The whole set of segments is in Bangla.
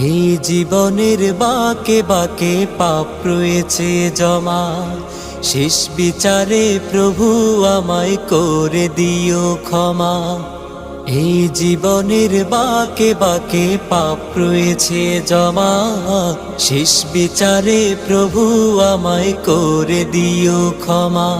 এই জীবনের বাকে বাকে পাপ রয়েছে জমা। শেষ বিচারে প্রভু আমায় করে দিও ক্ষমা। এই জীবনের বাকে বাকে পাপ রয়েছে জমা। শেষ বিচারে প্রভু আমায় করে দিও ক্ষমা।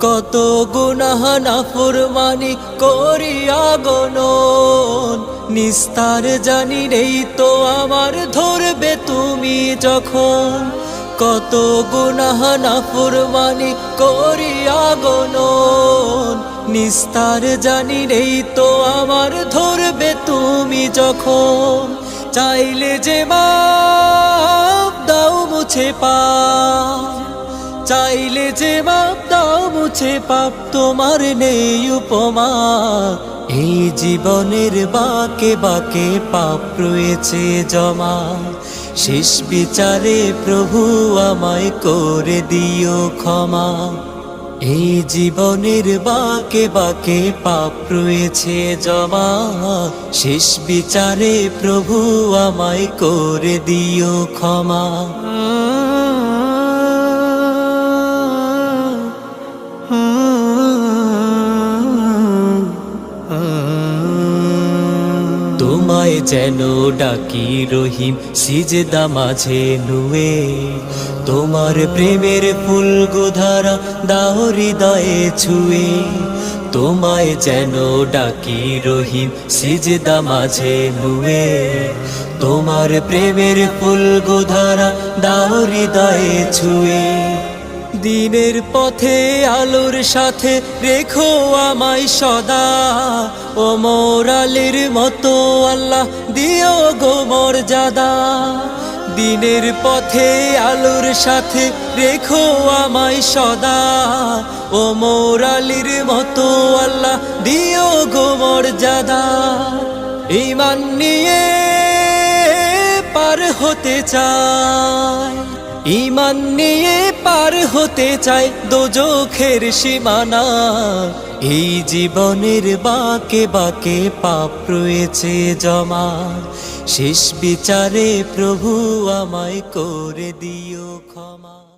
কত গুনাহ নাফরমানি করিয়া গনন নিস্তার জানি নেই তো আমার ধরবে তুমি যখন। কত গুনাহ নাফরমানি করিয়া গনন নিস্তার জানি নেই তো আমার ধরবে তুমি যখন। চাইলে যে মাপ দাও মুছে পা। চাইলে যে বাপ দাও, মুছে পাপ তোমার নেই উপমা। এই জীবনের বাকে বাকে পাপ রয়েছে জমা। শেষ বিচারে প্রভু আমায় করে দিও ক্ষমা। এই জীবনের বাকে বাকে পাপ রয়েছে জমা। শেষ বিচারে প্রভু আমায় করে দিও ক্ষমা। তোমায় যেন ডাকি রহিম, সিজদা মাঝে নুয়ে। তোমার প্রেমের ফুল গোধারা দাও হৃদয়ে ছুয়ে। তোমায় যেন ডাকি রহিম, সিজদা মাঝে নুয়ে। তোমার প্রেমের ফুল গোধারা দাও হৃদয়ে ছুয়ে। দিনের পথে আলোর সাথে রেখো আমায় সদা। ও মোরালের মতো আল্লাহ, দিও গো মর্যাদা। দিনের পথে আলোর সাথে রেখো আমায় সদা। ও মোরালির মতো আল্লাহ, দিও গো মর্যাদা। ইমান নিয়ে পার হতে চায় ইমান নিয়ে পার হতে চায় দোজখের সীমানা। এই জীবনের বাকে বাকে পাপ রয়েছে জমা শেষ বিচারে প্রভু আমায় করে দিও ক্ষমা।